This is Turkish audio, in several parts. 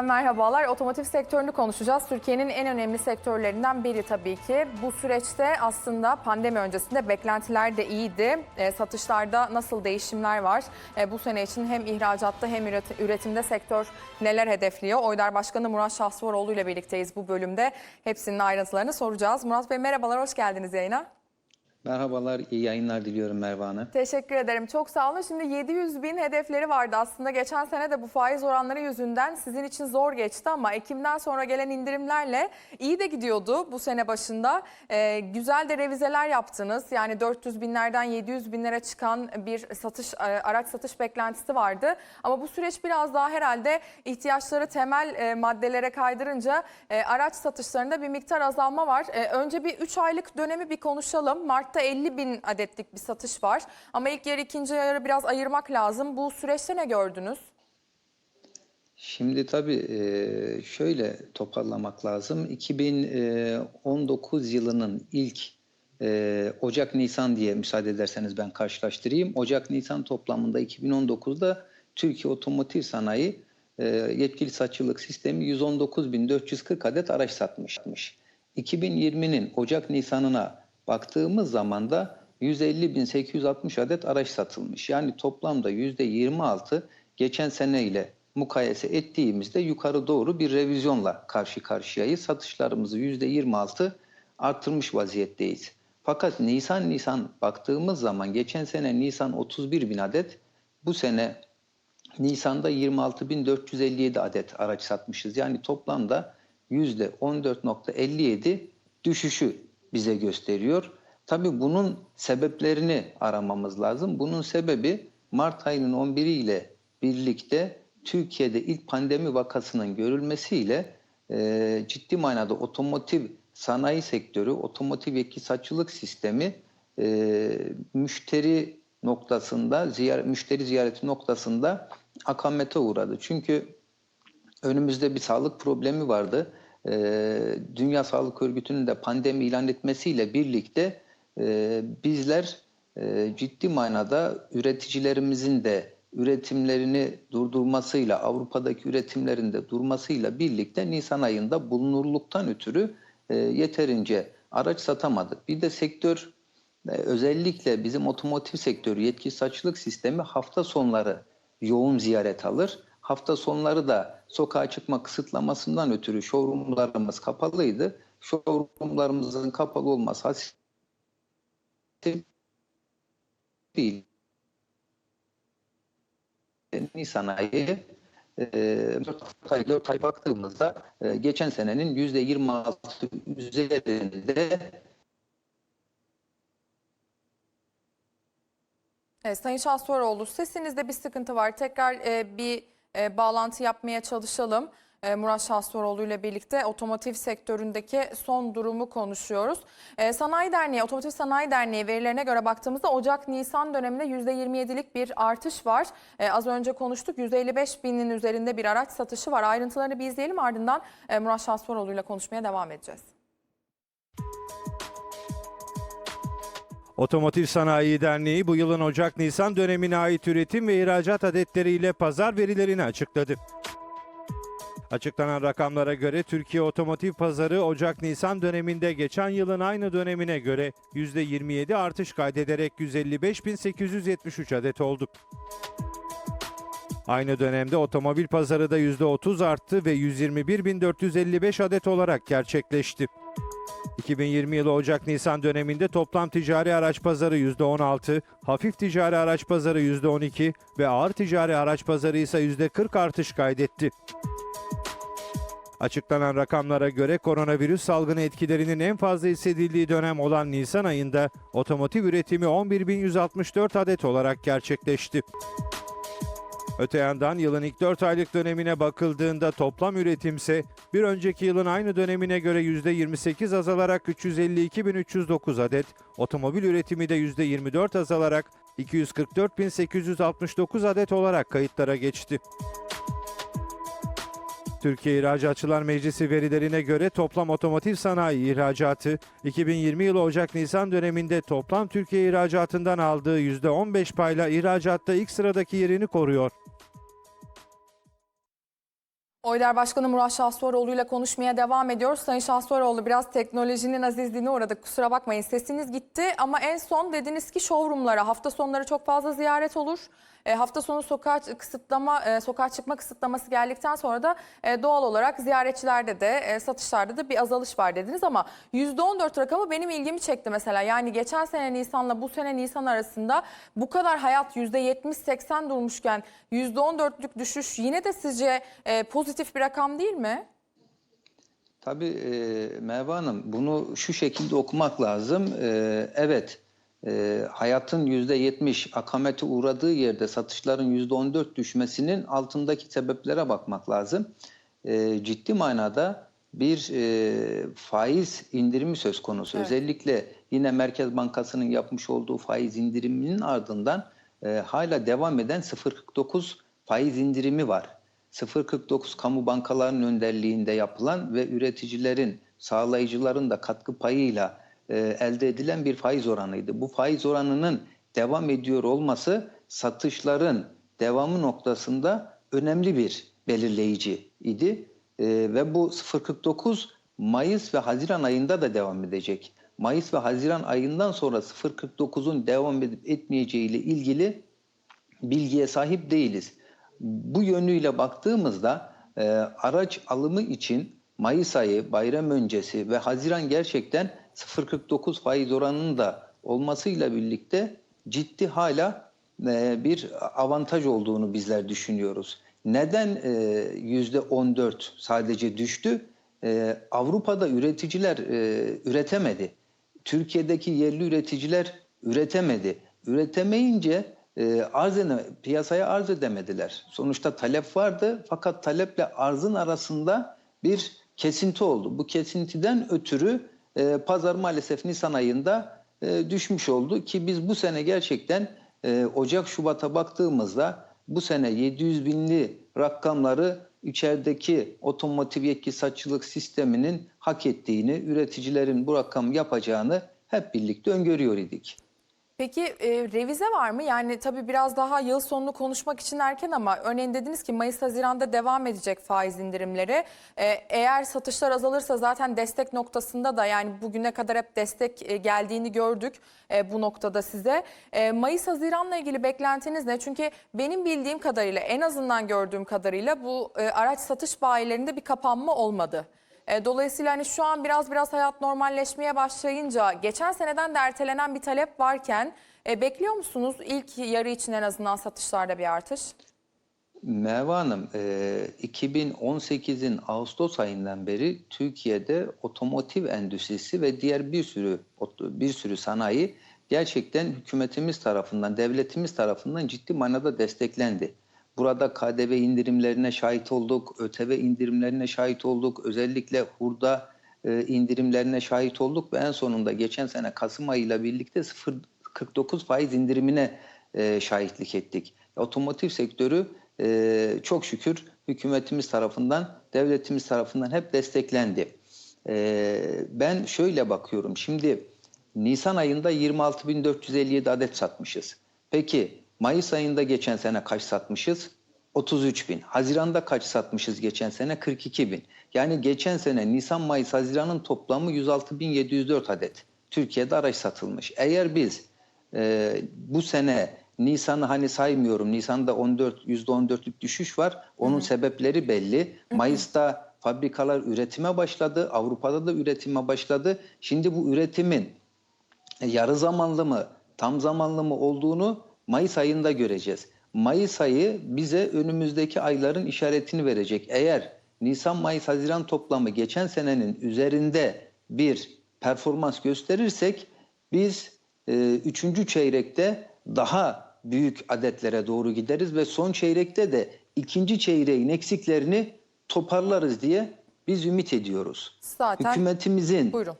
Yeniden merhabalar. Otomotiv sektörünü konuşacağız. Türkiye'nin en önemli sektörlerinden biri tabii ki. Bu süreçte aslında pandemi öncesinde beklentiler de iyiydi. E, satışlarda nasıl değişimler var? E, bu sene için hem ihracatta hem üret- üretimde sektör neler hedefliyor? Oydar Başkanı Murat Şahsıvaroğlu ile birlikteyiz bu bölümde. Hepsinin ayrıntılarını soracağız. Murat Bey merhabalar, hoş geldiniz yayına. Merhabalar, iyi yayınlar diliyorum Merve Hanım. Teşekkür ederim. Çok sağ olun. Şimdi 700 bin hedefleri vardı aslında. Geçen sene de bu faiz oranları yüzünden sizin için zor geçti ama Ekim'den sonra gelen indirimlerle iyi de gidiyordu bu sene başında. Ee, güzel de revizeler yaptınız. Yani 400 binlerden 700 binlere çıkan bir satış e, araç satış beklentisi vardı. Ama bu süreç biraz daha herhalde ihtiyaçları temel e, maddelere kaydırınca e, araç satışlarında bir miktar azalma var. Önce bir 3 aylık dönemi bir konuşalım. Mart'ta 50 bin adetlik bir satış var. Ama ilk yarı ikinci yarı biraz ayırmak lazım. Bu süreçte ne gördünüz? Şimdi tabii e, şöyle toparlamak lazım. 2019 yılının ilk e, Ocak-Nisan diye müsaade ederseniz ben karşılaştırayım. Ocak-Nisan toplamında 2019'da Türkiye Otomotiv Sanayi e, yetkili satışçılık sistemi 119.440 adet araç satmış. 2020'nin Ocak-Nisan'ına baktığımız zaman da 150.860 adet araç satılmış. Yani toplamda %26 geçen sene ile mukayese ettiğimizde yukarı doğru bir revizyonla karşı karşıyayız. Satışlarımızı %26 artırmış vaziyetteyiz. Fakat Nisan Nisan baktığımız zaman geçen sene Nisan 31 bin adet, bu sene Nisan'da 26.457 adet araç satmışız. Yani toplamda %14.57 düşüşü bize gösteriyor. Tabii bunun sebeplerini aramamız lazım. Bunun sebebi Mart ayının 11'i ile birlikte Türkiye'de ilk pandemi vakasının görülmesiyle e, ciddi manada otomotiv sanayi sektörü, otomotiv iktisatçılık sistemi e, müşteri noktasında, ziyar, müşteri ziyareti noktasında akamete uğradı. Çünkü önümüzde bir sağlık problemi vardı. Ee, Dünya Sağlık Örgütü'nün de pandemi ilan etmesiyle birlikte e, bizler e, ciddi manada üreticilerimizin de üretimlerini durdurmasıyla, Avrupa'daki üretimlerin de durmasıyla birlikte Nisan ayında bulunurluktan ötürü e, yeterince araç satamadık. Bir de sektör e, özellikle bizim otomotiv sektörü yetki saçlık sistemi hafta sonları yoğun ziyaret alır. Hafta sonları da sokağa çıkma kısıtlamasından ötürü showroomlarımız kapalıydı. Showroomlarımızın kapalı olması değil. Nisan ayı e, 4 ay, 4 ay baktığımızda e, geçen senenin %26 üzerinde Evet, Sayın Şahsıvaroğlu sesinizde bir sıkıntı var. Tekrar e, bir e, bağlantı yapmaya çalışalım. E, Murat Şahsıvaroğlu ile birlikte otomotiv sektöründeki son durumu konuşuyoruz. E, Sanayi Derneği, Otomotiv Sanayi Derneği verilerine göre baktığımızda Ocak-Nisan döneminde %27'lik bir artış var. E, az önce konuştuk 155 binin üzerinde bir araç satışı var. Ayrıntılarını bir izleyelim ardından e, Murat Şahsıvaroğlu ile konuşmaya devam edeceğiz. Otomotiv Sanayi Derneği bu yılın Ocak-Nisan dönemine ait üretim ve ihracat adetleriyle pazar verilerini açıkladı. Açıklanan rakamlara göre Türkiye otomotiv pazarı Ocak-Nisan döneminde geçen yılın aynı dönemine göre %27 artış kaydederek 155.873 adet oldu. Aynı dönemde otomobil pazarı da %30 arttı ve 121.455 adet olarak gerçekleşti. 2020 yılı Ocak-Nisan döneminde toplam ticari araç pazarı %16, hafif ticari araç pazarı %12 ve ağır ticari araç pazarı ise %40 artış kaydetti. Açıklanan rakamlara göre koronavirüs salgını etkilerinin en fazla hissedildiği dönem olan Nisan ayında otomotiv üretimi 11.164 adet olarak gerçekleşti. Öte yandan yılın ilk 4 aylık dönemine bakıldığında toplam üretimse bir önceki yılın aynı dönemine göre %28 azalarak 352.309 adet, otomobil üretimi de %24 azalarak 244.869 adet olarak kayıtlara geçti. Türkiye İhracatçılar Meclisi verilerine göre toplam otomotiv sanayi ihracatı 2020 yılı Ocak-Nisan döneminde toplam Türkiye ihracatından aldığı %15 payla ihracatta ilk sıradaki yerini koruyor. Oyder Başkanı Murat Şahsuaroğlu ile konuşmaya devam ediyoruz. Sayın Şahsuaroğlu biraz teknolojinin azizliğine uğradık. Kusura bakmayın sesiniz gitti ama en son dediniz ki showroomlara hafta sonları çok fazla ziyaret olur. E, hafta sonu sokağa kısıtlama, e, sokağa çıkma kısıtlaması geldikten sonra da e, doğal olarak ziyaretçilerde de e, satışlarda da bir azalış var dediniz ama %14 rakamı benim ilgimi çekti mesela. Yani geçen sene Nisan'la bu sene Nisan arasında bu kadar hayat %70-80 durmuşken %14'lük düşüş yine de sizce e, pozitif bir rakam değil mi? Tabii e, Merve Hanım bunu şu şekilde okumak lazım. E, evet e, hayatın %70 akamete uğradığı yerde satışların %14 düşmesinin altındaki sebeplere bakmak lazım. E, ciddi manada bir e, faiz indirimi söz konusu. Evet. Özellikle yine Merkez Bankası'nın yapmış olduğu faiz indiriminin ardından e, hala devam eden 0.49 faiz indirimi var. 0.49 kamu bankalarının önderliğinde yapılan ve üreticilerin, sağlayıcıların da katkı payıyla elde edilen bir faiz oranıydı. Bu faiz oranının devam ediyor olması satışların devamı noktasında önemli bir belirleyici idi. E, ve bu 0.49 Mayıs ve Haziran ayında da devam edecek. Mayıs ve Haziran ayından sonra 0.49'un devam edip etmeyeceği ile ilgili bilgiye sahip değiliz. Bu yönüyle baktığımızda e, araç alımı için Mayıs ayı, bayram öncesi ve Haziran gerçekten 0.49 faiz oranının da olmasıyla birlikte ciddi hala e, bir avantaj olduğunu bizler düşünüyoruz. Neden e, %14 sadece düştü? E, Avrupa'da üreticiler e, üretemedi. Türkiye'deki yerli üreticiler üretemedi. Üretemeyince e, arz ede- piyasaya arz edemediler. Sonuçta talep vardı fakat taleple arzın arasında bir kesinti oldu. Bu kesintiden ötürü e, pazar maalesef Nisan ayında e, düşmüş oldu ki biz bu sene gerçekten e, Ocak Şubat'a baktığımızda bu sene 700 binli rakamları içerideki otomotiv yetki satçılık sisteminin hak ettiğini, üreticilerin bu rakam yapacağını hep birlikte öngörüyor idik. Peki e, revize var mı? Yani tabii biraz daha yıl sonunu konuşmak için erken ama örneğin dediniz ki Mayıs-Haziran'da devam edecek faiz indirimleri. E, eğer satışlar azalırsa zaten destek noktasında da yani bugüne kadar hep destek e, geldiğini gördük e, bu noktada size. E, Mayıs-Haziran'la ilgili beklentiniz ne? Çünkü benim bildiğim kadarıyla en azından gördüğüm kadarıyla bu e, araç satış bayilerinde bir kapanma olmadı. E, Dolayısıyla hani şu an biraz biraz hayat normalleşmeye başlayınca geçen seneden de ertelenen bir talep varken e, bekliyor musunuz ilk yarı için en azından satışlarda bir artış? Merve Hanım, e, 2018'in Ağustos ayından beri Türkiye'de otomotiv endüstrisi ve diğer bir sürü bir sürü sanayi gerçekten hükümetimiz tarafından, devletimiz tarafından ciddi manada desteklendi. Burada KDV indirimlerine şahit olduk, ÖTV indirimlerine şahit olduk, özellikle hurda e, indirimlerine şahit olduk ve en sonunda geçen sene Kasım ayıyla birlikte 0.49 faiz indirimine e, şahitlik ettik. Otomotiv sektörü e, çok şükür hükümetimiz tarafından, devletimiz tarafından hep desteklendi. Ben şöyle bakıyorum, şimdi Nisan ayında 26.457 adet satmışız. Peki Mayıs ayında geçen sene kaç satmışız? 33 bin. Haziran'da kaç satmışız geçen sene? 42 bin. Yani geçen sene Nisan, Mayıs, Haziran'ın toplamı 106.704 adet. Türkiye'de araç satılmış. Eğer biz e, bu sene Nisan'ı hani saymıyorum. Nisan'da 14 %14'lük düşüş var. Onun sebepleri belli. Mayıs'ta fabrikalar üretime başladı. Avrupa'da da üretime başladı. Şimdi bu üretimin yarı zamanlı mı, tam zamanlı mı olduğunu Mayıs ayında göreceğiz. Mayıs ayı bize önümüzdeki ayların işaretini verecek. Eğer Nisan, Mayıs, Haziran toplamı geçen senenin üzerinde bir performans gösterirsek biz e, üçüncü çeyrekte daha büyük adetlere doğru gideriz ve son çeyrekte de ikinci çeyreğin eksiklerini toparlarız diye biz ümit ediyoruz. Zaten Hükümetimizin buyurun.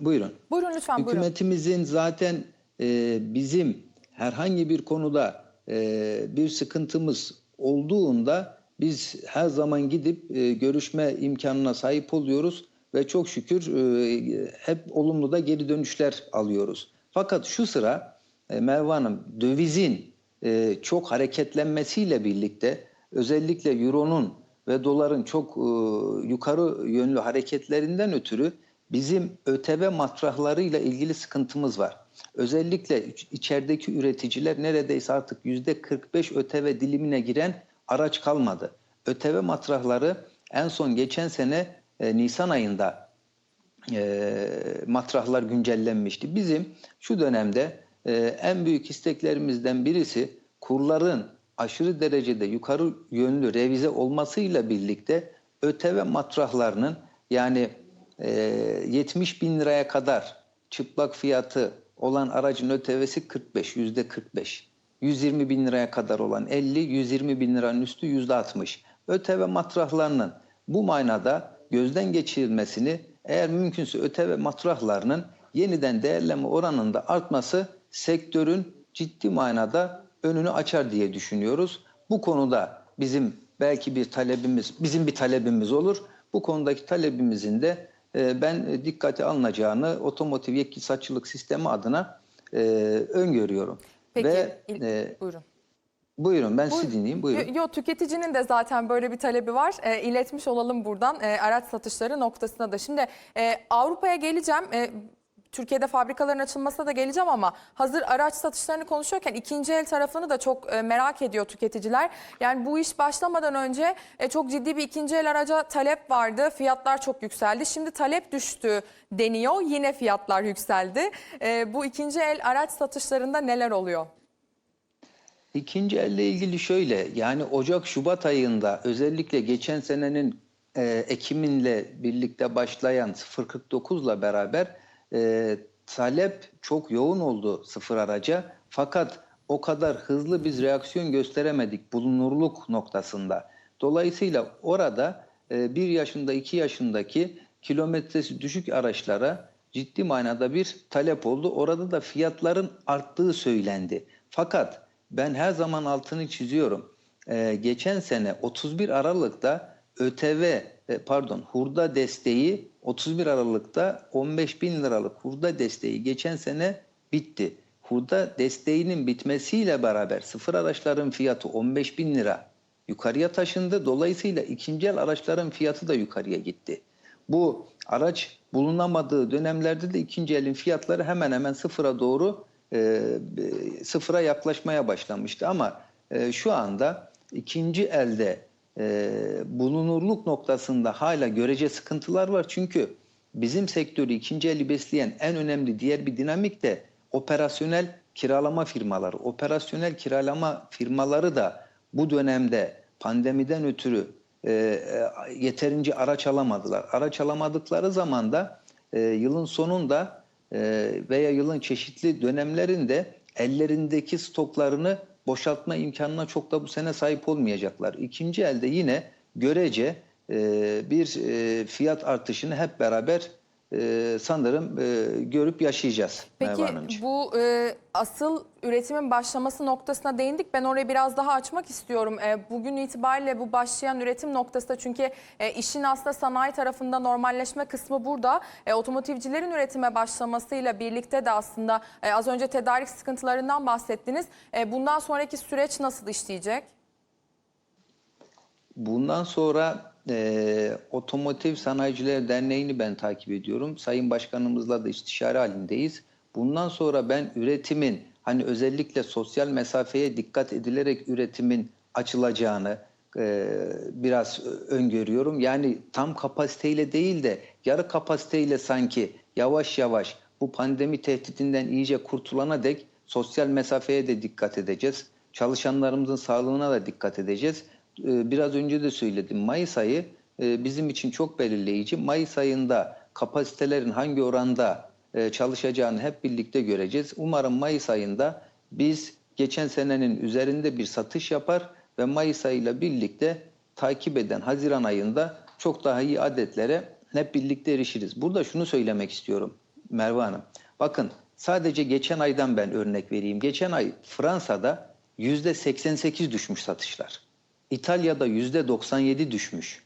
buyurun. Buyurun lütfen buyurun. Hükümetimizin zaten e, bizim herhangi bir konuda e, bir sıkıntımız olduğunda biz her zaman gidip e, görüşme imkanına sahip oluyoruz ve çok şükür e, hep olumlu da geri dönüşler alıyoruz. Fakat şu sıra e, Merve Hanım dövizin e, çok hareketlenmesiyle birlikte özellikle Euro'nun ve doların çok e, yukarı yönlü hareketlerinden ötürü bizim ÖTV matrahlarıyla ilgili sıkıntımız var. Özellikle iç- içerideki üreticiler neredeyse artık yüzde 45 ÖTV dilimine giren araç kalmadı. ÖTV matrahları en son geçen sene e, Nisan ayında e, matrahlar güncellenmişti. Bizim şu dönemde e, en büyük isteklerimizden birisi kurların aşırı derecede yukarı yönlü revize olmasıyla birlikte ÖTV matrahlarının yani e, 70 bin liraya kadar çıplak fiyatı olan aracın ÖTV'si 45, yüzde 45. 120 bin liraya kadar olan 50, 120 bin liranın üstü yüzde 60. ÖTV matrahlarının bu manada gözden geçirilmesini eğer mümkünse ÖTV matrahlarının yeniden değerleme oranında artması sektörün ciddi manada önünü açar diye düşünüyoruz. Bu konuda bizim belki bir talebimiz, bizim bir talebimiz olur. Bu konudaki talebimizin de ben dikkate alınacağını otomotiv yetkili satçılık sistemi adına e, öngörüyorum. Peki Ve il- e, buyurun. buyurun ben Buyurun. sizi dinleyeyim. Buyurun. Yo, yo, tüketicinin de zaten böyle bir talebi var. E, iletmiş olalım buradan e, araç satışları noktasına da. Şimdi e, Avrupa'ya geleceğim. E, Türkiye'de fabrikaların açılmasına da geleceğim ama hazır araç satışlarını konuşuyorken ikinci el tarafını da çok e, merak ediyor tüketiciler. Yani bu iş başlamadan önce e, çok ciddi bir ikinci el araca talep vardı. Fiyatlar çok yükseldi. Şimdi talep düştü deniyor. Yine fiyatlar yükseldi. E, bu ikinci el araç satışlarında neler oluyor? İkinci elle ilgili şöyle yani Ocak Şubat ayında özellikle geçen senenin e, Ekim'inle birlikte başlayan 049'la beraber e, talep çok yoğun oldu sıfır araca. Fakat o kadar hızlı biz reaksiyon gösteremedik bulunurluk noktasında. Dolayısıyla orada e, bir yaşında iki yaşındaki kilometresi düşük araçlara ciddi manada bir talep oldu. Orada da fiyatların arttığı söylendi. Fakat ben her zaman altını çiziyorum. Ee, geçen sene 31 Aralık'ta ÖTV e, pardon hurda desteği 31 Aralık'ta 15 bin liralık hurda desteği geçen sene bitti. Hurda desteğinin bitmesiyle beraber sıfır araçların fiyatı 15 bin lira yukarıya taşındı. Dolayısıyla ikinci el araçların fiyatı da yukarıya gitti. Bu araç bulunamadığı dönemlerde de ikinci elin fiyatları hemen hemen sıfıra doğru e, e, sıfıra yaklaşmaya başlamıştı. Ama e, şu anda ikinci elde e, bulunurluk noktasında hala görece sıkıntılar var. Çünkü bizim sektörü ikinci eli besleyen en önemli diğer bir dinamik de operasyonel kiralama firmaları. Operasyonel kiralama firmaları da bu dönemde pandemiden ötürü e, e, yeterince araç alamadılar. Araç alamadıkları zaman da e, yılın sonunda e, veya yılın çeşitli dönemlerinde ellerindeki stoklarını boşaltma imkanına çok da bu sene sahip olmayacaklar. İkinci elde yine görece e, bir e, fiyat artışını hep beraber e, sanırım e, görüp yaşayacağız. Peki bu e, asıl üretimin başlaması noktasına değindik. Ben orayı biraz daha açmak istiyorum. E, bugün itibariyle bu başlayan üretim noktası da çünkü e, işin aslında sanayi tarafında normalleşme kısmı burada. E, otomotivcilerin üretime başlamasıyla birlikte de aslında e, az önce tedarik sıkıntılarından bahsettiniz. E, bundan sonraki süreç nasıl işleyecek? Bundan sonra e, Otomotiv Sanayiciler Derneği'ni ben takip ediyorum. Sayın Başkanımızla da istişare halindeyiz. Bundan sonra ben üretimin hani özellikle sosyal mesafeye dikkat edilerek üretimin açılacağını e, biraz öngörüyorum. Yani tam kapasiteyle değil de yarı kapasiteyle sanki yavaş yavaş bu pandemi tehditinden iyice kurtulana dek sosyal mesafeye de dikkat edeceğiz. Çalışanlarımızın sağlığına da dikkat edeceğiz. Ee, Biraz önce de söyledim. Mayıs ayı e, bizim için çok belirleyici. Mayıs ayında kapasitelerin hangi oranda e, çalışacağını hep birlikte göreceğiz. Umarım Mayıs ayında biz geçen senenin üzerinde bir satış yapar ve Mayıs ayıyla birlikte takip eden Haziran ayında çok daha iyi adetlere hep birlikte erişiriz. Burada şunu söylemek istiyorum Merve Hanım. Bakın sadece geçen aydan ben örnek vereyim. Geçen ay Fransa'da %88 düşmüş satışlar. İtalya'da %97 düşmüş.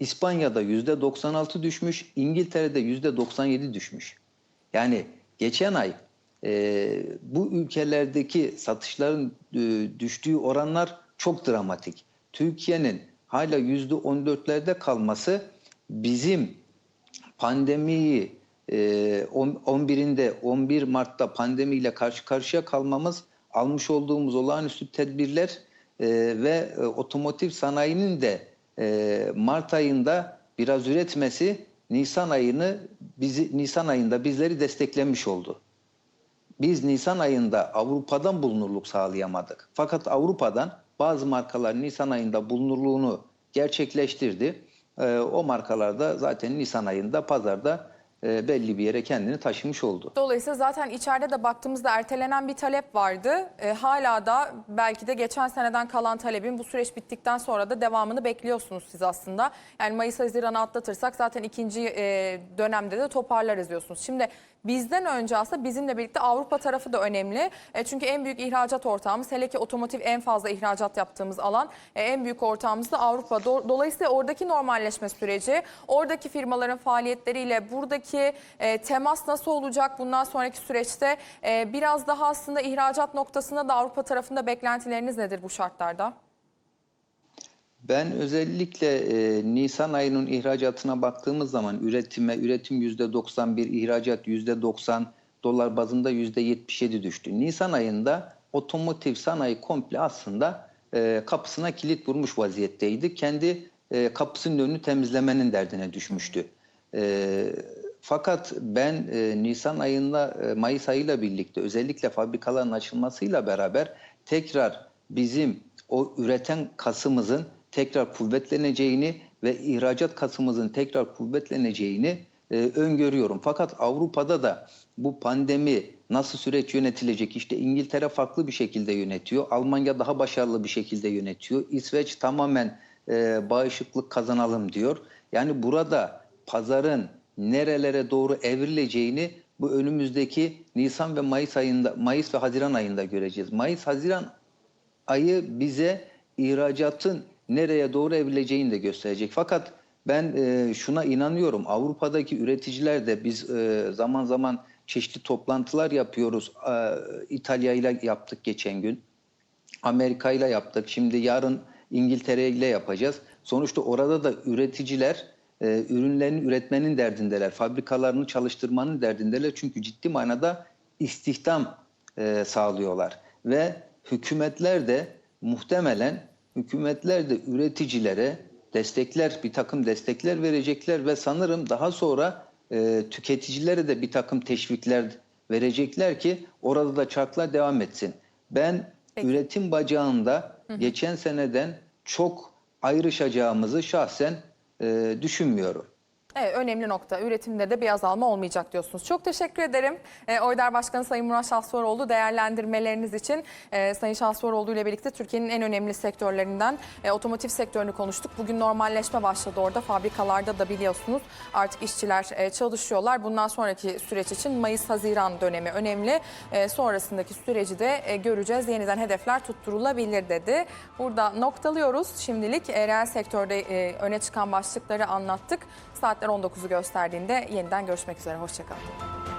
İspanya'da %96 düşmüş. İngiltere'de %97 düşmüş. Yani geçen ay e, bu ülkelerdeki satışların e, düştüğü oranlar çok dramatik. Türkiye'nin hala %14'lerde kalması bizim pandemiyi e, on- 11'inde 11 Mart'ta pandemiyle karşı karşıya kalmamız almış olduğumuz olağanüstü tedbirler e, ve e, otomotiv sanayinin de e, Mart ayında biraz üretmesi Nisan ayını bizi Nisan ayında bizleri desteklemiş oldu. Biz Nisan ayında Avrupa'dan bulunurluk sağlayamadık. Fakat Avrupa'dan bazı markalar Nisan ayında bulunurluğunu gerçekleştirdi. Ee, o markalar da zaten Nisan ayında pazarda e, belli bir yere kendini taşımış oldu. Dolayısıyla zaten içeride de baktığımızda ertelenen bir talep vardı. E, hala da belki de geçen seneden kalan talebin bu süreç bittikten sonra da devamını bekliyorsunuz siz aslında. Yani Mayıs-Haziran'ı atlatırsak zaten ikinci e, dönemde de toparlarız diyorsunuz. Şimdi bizden önce aslında bizimle birlikte Avrupa tarafı da önemli. E, çünkü en büyük ihracat ortağımız hele ki otomotiv en fazla ihracat yaptığımız alan e, en büyük ortağımız da Avrupa. Do- Dolayısıyla oradaki normalleşme süreci, oradaki firmaların faaliyetleriyle buradaki e, temas nasıl olacak bundan sonraki süreçte e, biraz daha aslında ihracat noktasında da Avrupa tarafında beklentileriniz nedir bu şartlarda? Ben özellikle e, Nisan ayının ihracatına baktığımız zaman üretime, üretim %91, ihracat %90, dolar bazında %77 düştü. Nisan ayında otomotiv sanayi komple aslında e, kapısına kilit vurmuş vaziyetteydi. Kendi e, kapısının önünü temizlemenin derdine düşmüştü. E, fakat ben e, Nisan ayında e, Mayıs ayıyla birlikte özellikle fabrikaların açılmasıyla beraber tekrar bizim o üreten kasımızın tekrar kuvvetleneceğini ve ihracat kasımızın tekrar kuvvetleneceğini e, öngörüyorum. Fakat Avrupa'da da bu pandemi nasıl süreç yönetilecek? İşte İngiltere farklı bir şekilde yönetiyor. Almanya daha başarılı bir şekilde yönetiyor. İsveç tamamen e, bağışıklık kazanalım diyor. Yani burada pazarın nerelere doğru evrileceğini bu önümüzdeki Nisan ve Mayıs ayında Mayıs ve Haziran ayında göreceğiz. Mayıs Haziran ayı bize ihracatın nereye doğru evrileceğini de gösterecek. Fakat ben e, şuna inanıyorum. Avrupa'daki üreticiler de biz e, zaman zaman çeşitli toplantılar yapıyoruz. E, İtalya ile yaptık geçen gün. Amerika ile yaptık. Şimdi yarın İngiltere ile yapacağız. Sonuçta orada da üreticiler e, ürünlerini üretmenin derdindeler. Fabrikalarını çalıştırmanın derdindeler. Çünkü ciddi manada istihdam e, sağlıyorlar. Ve hükümetler de muhtemelen hükümetler de üreticilere destekler, bir takım destekler verecekler ve sanırım daha sonra e, tüketicilere de bir takım teşvikler verecekler ki orada da çarklar devam etsin. Ben Peki. üretim bacağında geçen seneden çok ayrışacağımızı şahsen e, düşünmüyorum. Evet, önemli nokta. Üretimde de bir azalma olmayacak diyorsunuz. Çok teşekkür ederim. E, Oyder Başkanı Sayın Murat Şahsoroğlu değerlendirmeleriniz için e, Sayın Şahsoroğlu ile birlikte Türkiye'nin en önemli sektörlerinden e, otomotiv sektörünü konuştuk. Bugün normalleşme başladı orada. Fabrikalarda da biliyorsunuz artık işçiler e, çalışıyorlar. Bundan sonraki süreç için Mayıs-Haziran dönemi önemli. E, sonrasındaki süreci de e, göreceğiz. Yeniden hedefler tutturulabilir dedi. Burada noktalıyoruz. Şimdilik e, reel sektörde e, öne çıkan başlıkları anlattık. Saatler 19'u gösterdiğinde yeniden görüşmek üzere. Hoşçakalın.